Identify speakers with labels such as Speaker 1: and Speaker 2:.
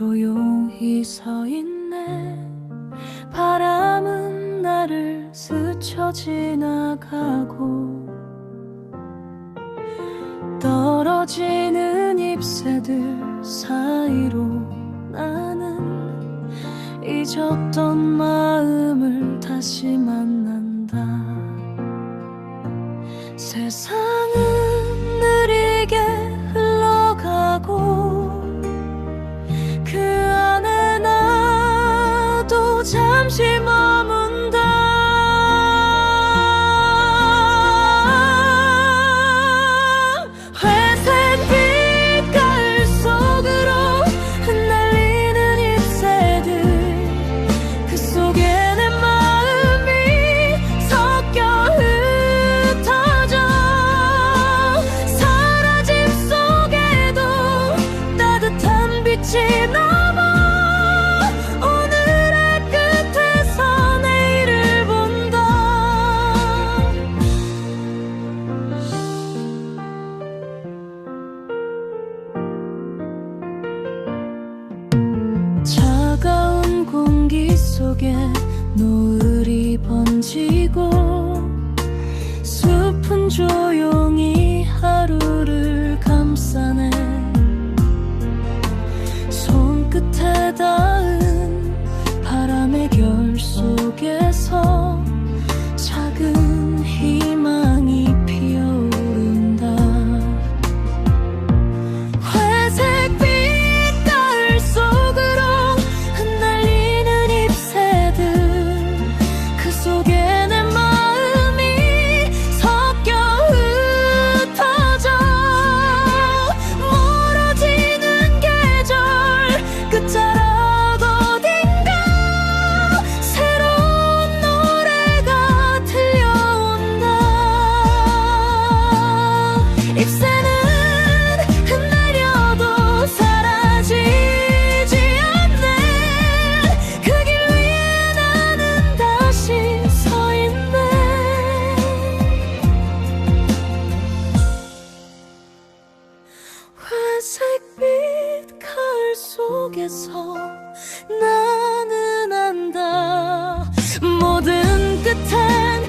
Speaker 1: 조용히 서 있네. 바람은 나를 스쳐 지나가고 떨어지는 잎새들 사이로 나는 잊었던 마음을 다시 만난다. 세상 그 속에 내 마음이 섞 숲은 잎새는 흩날려도 사라지지 않네. 그 길 위에 나는 다시 서 있네. 회색 빛깔 속에서 나는 안다. 모든 끝엔